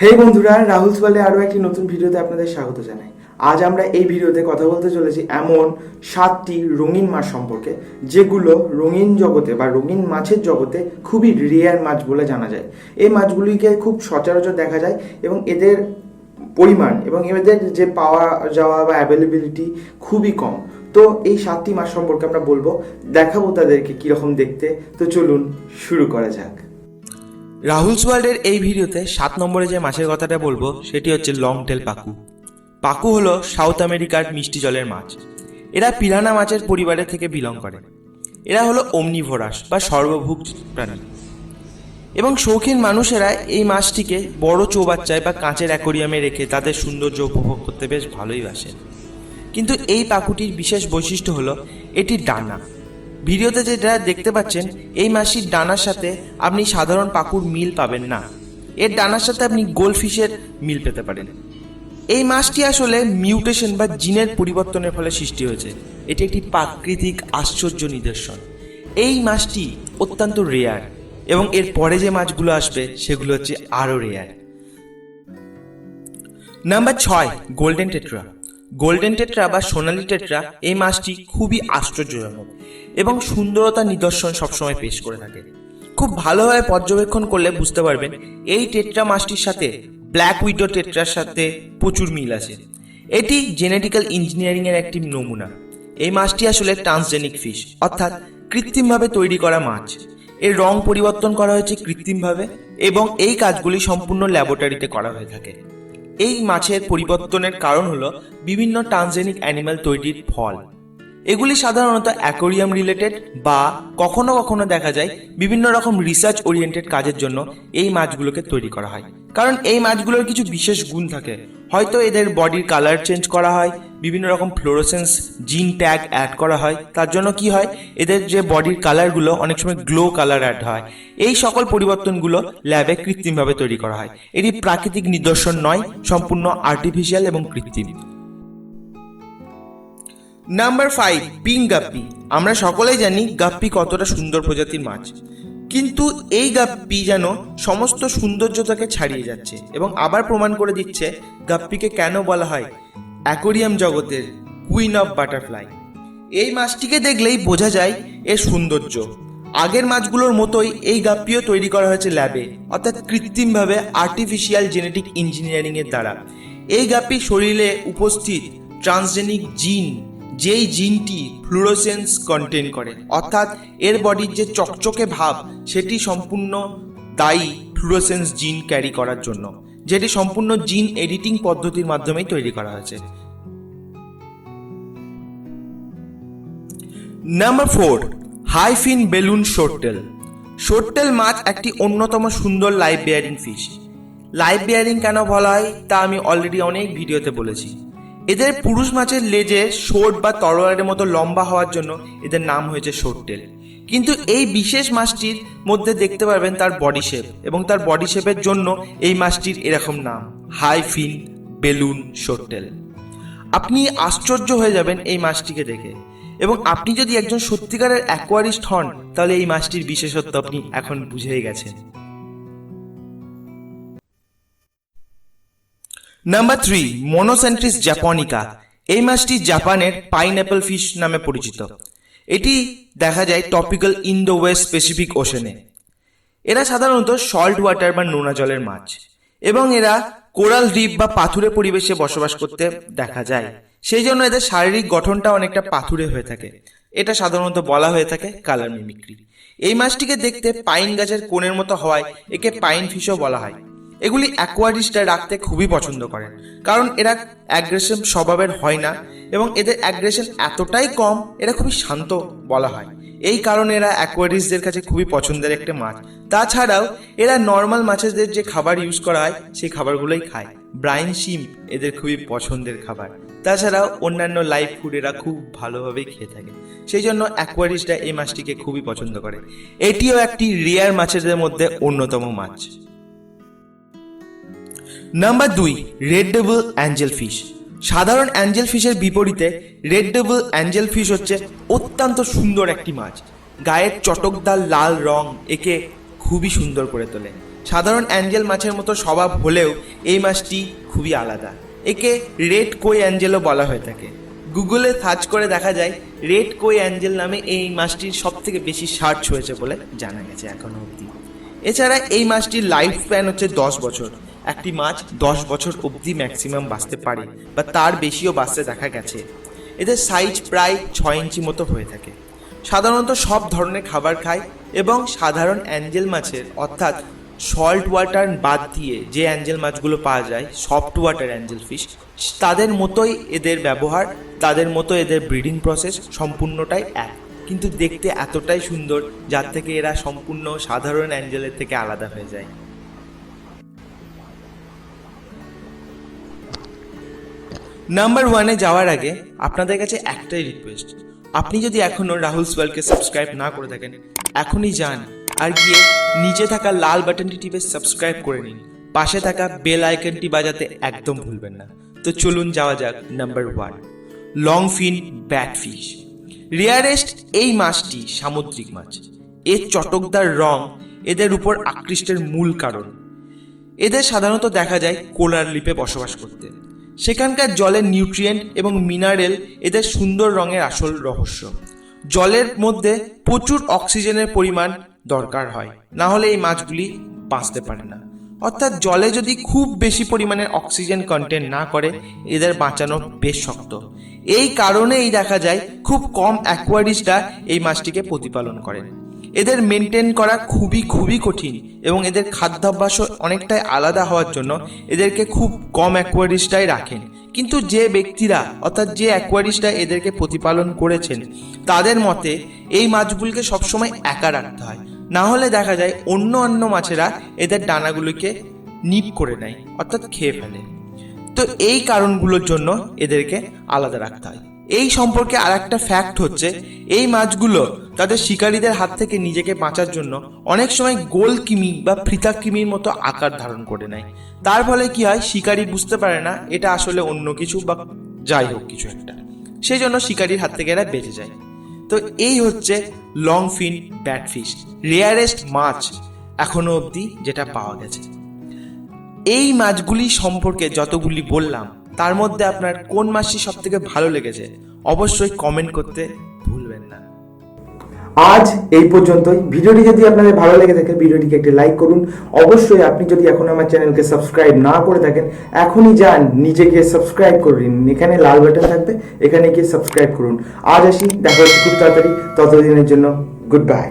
হেই বন্ধুরা, রাহুল ওয়ার্ল্ডে আরও একটি নতুন ভিডিওতে আপনাদের স্বাগত জানাই। আজ আমরা এই ভিডিওতে কথা বলতে চলেছি এমন সাতটি রঙিন মাছ সম্পর্কে, যেগুলো রঙিন জগতে বা রঙিন মাছের জগতে খুবই রেয়ার মাছ বলে জানা যায়। এই মাছগুলিকে খুব সচরাচর দেখা যায় এবং এদের পরিমাণ এবং এদের যে পাওয়া যাওয়া বা অ্যাভেলেবিলিটি খুবই কম। তো এই সাতটি মাছ সম্পর্কে আমরা বলব, দেখাবো তাদেরকে কীরকম দেখতে। তো চলুন শুরু করা যাক। রাহুলস ওয়ার্ল্ডের এই ভিডিওতে সাত নম্বরে যে মাছের কথাটা বলব, সেটি হচ্ছে লং টেল পাকু। পাকু হলো সাউথ আমেরিকার মিষ্টি জলের মাছ। এরা পিরানা মাছের পরিবারের থেকে বিলং করে। এরা হলো অমনিভোরাস বা সর্বভুক প্রাণী। এবং শৌখিন মানুষেরা এই মাছটিকে বড় চৌবাচ্চায় বা কাঁচের অ্যাকোরিয়ামে রেখে তাদের সৌন্দর্য উপভোগ করতে বেশ ভালোই বাসে। কিন্তু এই পাকুটির বিশেষ বৈশিষ্ট্য হলো এটির ডানা। ভিডিওতে যেটা দেখতে পাচ্ছেন, এই মাছটির ডানার সাথে আপনি সাধারণ পাকুর মিল পাবেন না। এর ডানার সাথে আপনি গোলফিশের মিল পেতে পারেন। এই মাছটি আসলে মিউটেশন বা জিনের পরিবর্তনের ফলে সৃষ্টি হয়েছে। এটি একটি প্রাকৃতিক আশ্চর্য নিদর্শন। এই মাছটি অত্যন্ত রেয়ার এবং এর পরে যে মাছগুলো আসবে, সেগুলো হচ্ছে আরও রেয়ার নাম্বার ছয় গোল্ডেন টেট্রা গোল্ডেন টেট্রা বা সোনালি টেট্রা এই মাছটি খুবই আশ্চর্যজনক এবং সুন্দরতা নিদর্শন সবসময় পেশ করে থাকে। খুব ভালোভাবে পর্যবেক্ষণ করলে বুঝতে পারবেন এই টেট্রা মাছটির সাথে ব্ল্যাক উইডো টেট্রার সাথে প্রচুর মিল আছে। এটি জেনেটিক্যাল ইঞ্জিনিয়ারিং এর একটি নমুনা। এই মাছটি আসলে ট্রান্সজেনিক ফিশ অর্থাৎ কৃত্রিমভাবে তৈরি করা মাছ। এর রং পরিবর্তন করা হয়েছে কৃত্রিমভাবে এবং এই কাজগুলি সম্পূর্ণ ল্যাবরেটরিতে করা হয়ে থাকে। এই মাছের পরিবর্তনের কারণ হলো বিভিন্ন ট্রান্সজেনিক অ্যানিমাল তৈরির ফল। এগুলি সাধারণত অ্যাকোরিয়াম রিলেটেড বা কখনো কখনো দেখা যায় বিভিন্ন রকম রিসার্চ ওরিয়েন্টেড কাজের জন্য এই মাছগুলোকে তৈরি করা হয়। কারণ এই মাছগুলোর কিছু বিশেষ গুণ থাকে। হয়তো এদের বডির কালার চেঞ্জ করা হয় বিভিন্ন রকম ফ্লোরোসেন্স জিন ট্যাগ অ্যাড করা হয়। তার জন্য কি হয়? এদের যে বডির কালারগুলো অনেক সময় গ্লো কালার অ্যাড হয়। এই সকল পরিবর্তনগুলো ল্যাবে কৃত্রিমভাবে তৈরি করা হয়। এটি প্রাকৃতিক নিদর্শন নয়, সম্পূর্ণ আর্টিফিশিয়াল এবং কৃত্রিম। নাম্বার ফাইভ পিং গাপ্পি আমরা সকলেই জানি গাপ্পি কতটা সুন্দর প্রজাতির মাছ। কিন্তু এই গাপ্পি যেন সমস্ত সৌন্দর্যতাকে ছাড়িয়ে যাচ্ছে এবং আবার প্রমাণ করে দিচ্ছে গাপ্পিকে কেন বলা হয়। অ্যাকোরিয়াম জগতের কুইন অফ বাটারফ্লাই। এই মাছটিকে দেখলেই বোঝা যায় এর সৌন্দর্য। আগের মাছগুলোর মতোই এই গাপ্পিও তৈরি করা হয়েছে ল্যাবে, অর্থাৎ কৃত্রিমভাবে আর্টিফিশিয়াল জেনেটিক ইঞ্জিনিয়ারিং এর দ্বারা। এই গাপ্পির শরীরে উপস্থিত ট্রান্সজেনিক জিন যেই জিনটি ফ্লুরোসেন্স কন্টেন করে, অর্থাৎ এর বডির যে চকচকে ভাব, সেটি সম্পূর্ণ দায়ী ফ্লুরোসেন্স জিন ক্যারি করার জন্য। যেটি সম্পূর্ণ জিন এডিটিং পদ্ধতির মাধ্যমেই তৈরি করা হয়েছে। Number four high fin balloon short tail short tail মাছ একটি অন্যতম সুন্দর live bearing fish live bearing কেন বলা হয়, তা আমি অলরেডি অনেক ভিডিওতে বলেছি। এদের পুরুষ মাছের লেজে শোট বা তরোয়ারের মতো লম্বা হওয়ার জন্য এদের নাম হয়েছে শোরটেল কিন্তু এই বিশেষ মাছটির মধ্যে দেখতে পারবেন তার বডি শেপ এবং তার বডি শেপের জন্য এই মাছটির এরকম নাম হাই ফিন বেলুন শোরটেল আপনি আশ্চর্য হয়ে যাবেন এই মাছটিকে দেখে এবং আপনি যদি একজন সত্যিকারের অ্যাকোয়ারিস্ট হন, তাহলে এই মাছটির বিশেষত্ব আপনি এখন বুঝেই গেছেন। নাম্বার থ্রি মনোসেন্ট্রিস জাপানিকা এই মাছটি জাপানের পাইনঅ্যাপল ফিশ নামে পরিচিত। এটি দেখা যায় tropical in the west Pacific ওশনে। এরা সাধারণত সল্ট ওয়াটার বা নোনা জলের মাছ, এবং এরা কোরাল দ্বীপ বা পাথুরে পরিবেশে বসবাস করতে দেখা যায়। সেই জন্য এদের শারীরিক গঠনটা অনেকটা পাথুরে হয়ে থাকে। এটা সাধারণত বলা হয়ে থাকে কালার মিমিক্রি। এই মাছটিকে দেখতে পাইন গাছের কোণের মতো হওয়ায় একে পাইন ফিশও বলা হয়। এগুলি অ্যাকোয়ারিস্টরা রাখতে খুবই পছন্দ করেন, কারণ এরা অ্যাগ্রেসিভ স্বভাবের হয় না এবং এদের অ্যাগ্রেশন এতটাই কম, এরা খুবই শান্ত বলা হয়। এই কারণে এরা অ্যাকোয়ারিস্টদের কাছে খুবই পছন্দের একটা মাছ। তাছাড়াও, এরা নর্মাল মাছেদের যে খাবার ইউজ করা হয়, সেই খাবারগুলোই খায়। ব্রাইন শিম এদের খুবই পছন্দের খাবার। তাছাড়াও, অন্যান্য লাইভ ফুড এরা খুব ভালোভাবেই খেয়ে থাকে। সেই জন্য অ্যাকোয়ারিস্টরা এই মাছটিকে খুবই পছন্দ করে। এটিও একটি রিয়ার মাছেদের মধ্যে অন্যতম মাছ। নাম্বার দুই রেড ডেবল অ্যাঞ্জেল ফিশ সাধারণ অ্যাঞ্জেল ফিশের বিপরীতে রেড ডেবল অ্যাঞ্জেল ফিশ হচ্ছে অত্যন্ত সুন্দর একটি মাছ। গায়ের চটকদার লাল রং একে খুবই সুন্দর করে তোলে। সাধারণ অ্যাঞ্জেল মাছের মতো স্বভাব হলেও এই মাছটি খুবই আলাদা। একে রেড কই অ্যাঞ্জেলও বলা হয়ে থাকে। গুগলে সার্চ করে দেখা যায় রেড কই অ্যাঞ্জেল নামে এই মাছটির সব থেকে বেশি সার্চ হয়েছে বলে জানা গেছে এখনও অবধি। এছাড়া এই মাছটির লাইফ স্প্যান হচ্ছে দশ বছর। একটি মাছ দশ বছর অবধি ম্যাক্সিমাম বাঁচতে পারে বা তার বেশিও বাঁচতে দেখা গেছে। এদের সাইজ প্রায় ছয় ইঞ্চি মতো হয়ে থাকে। সাধারণত সব ধরনের খাবার খায় এবং সাধারণ অ্যাঞ্জেল মাছের, অর্থাৎ সল্ট ওয়াটার বাদ দিয়ে যে অ্যাঞ্জেল মাছগুলো পাওয়া যায় সফট ওয়াটার অ্যাঞ্জেল ফিশ তাদের মতোই এদের ব্যবহার, তাদের মতো এদের ব্রিডিং প্রসেস সম্পূর্ণটাই এক। কিন্তু দেখতে এতটাই সুন্দর, যার থেকে এরা সম্পূর্ণ সাধারণ অ্যাঞ্জেলের থেকে আলাদা হয়ে যায়। নাম্বার ওয়ানে যাওয়ার আগে আপনাদের কাছে একটাই রিকোয়েস্ট আপনি যদি এখনও রাহুলস ওয়ার্ল্ডকে সাবস্ক্রাইব না করে থাকেন, এখনই যান আর গিয়ে নিচে থাকা লাল বাটনটি টিপে সাবস্ক্রাইব করে নিন। পাশে থাকা বেল আইকনটি বাজাতে একদম ভুলবেন না। তো চলুন যাওয়া যাক number one long fin bat fish rarest এই মাছটি সামুদ্রিক মাছ। এর চটকদার রং এদের উপর আকৃষ্টের মূল কারণ। এদের সাধারণত দেখা যায় কোলার লিপে বসবাস করতে। সেখানকার জলের নিউট্রিয়েন্ট এবং মিনারেল এদের সুন্দর রঙের আসল রহস্য। জলের মধ্যে প্রচুর অক্সিজেনের পরিমাণ দরকার হয়, না হলে এই মাছগুলি বাঁচতে পারে না। অর্থাৎ জলে যদি খুব বেশি পরিমাণে অক্সিজেন কন্টেন্ট না করে, এদের বাঁচানো বেশ শক্ত। এই কারণেই দেখা যায় খুব কম অ্যাকোয়ারিস্টরা এই মাছটিকে প্রতিপালন করেন। এদের মেনটেন করা খুবই খুবই কঠিন এবং এদের খাদ্যাভ্যাসও অনেকটাই আলাদা হওয়ার জন্য এদেরকে খুব কম অ্যাকোয়ারিস্টাই রাখেন। কিন্তু যে ব্যক্তিরা, অর্থাৎ যে অ্যাকোয়ারিস্টরা এদেরকে প্রতিপালন করেছেন, তাদের মতে এই মাছগুলিকে সবসময় একা রাখতে হয়। না হলে দেখা যায় অন্য অন্য মাছেরা এদের ডানাগুলিকে নিপ করে নেয়, অর্থাৎ খেয়ে ফেলে। তো এই কারণগুলোর জন্য এদেরকে আলাদা রাখতে হয়। এই সম্পর্কে আর একটা ফ্যাক্ট হচ্ছে, এই মাছগুলো তাদের শিকারীদের হাত থেকে নিজেকে বাঁচার জন্য অনেক সময় গোল কিমি বা ফ্রিতা কিমির মতো আকার ধারণ করে নেয়। তার ফলে কি হয়? শিকারী বুঝতে পারে না, এটা আসলে অন্য কিছু বা যাই হোক কিছু একটা। সেই জন্য শিকারীর হাত থেকে এরা বেঁচে যায়। তো এই হচ্ছে লং ফিন ব্যাটফিশ রেয়ারেস্ট মাছ এখনও অবধি যেটা পাওয়া গেছে। এই মাছগুলি সম্পর্কে যতগুলি বললাম তার মধ্যে আপনার কোন মাছটি সব থেকে ভালো লেগেছে অবশ্যই কমেন্ট করতে ভুলবেন না। আজ এই পর্যন্তই। ভিডিওটি যদি আপনাদের ভালো লেগে থাকে, ভিডিওটিকে একটি লাইক করুন। অবশ্যই আপনি যদি এখন আমার চ্যানেলকে সাবস্ক্রাইব না করে থাকেন, এখনই যান, নিজে গিয়ে সাবস্ক্রাইব করুন এখানে লাল বাটন থাকবে, এখানে গিয়ে সাবস্ক্রাইব করুন। আজ আসি, দেখা হচ্ছে খুব তাড়াতাড়ি। ততদিনের জন্য গুড বাই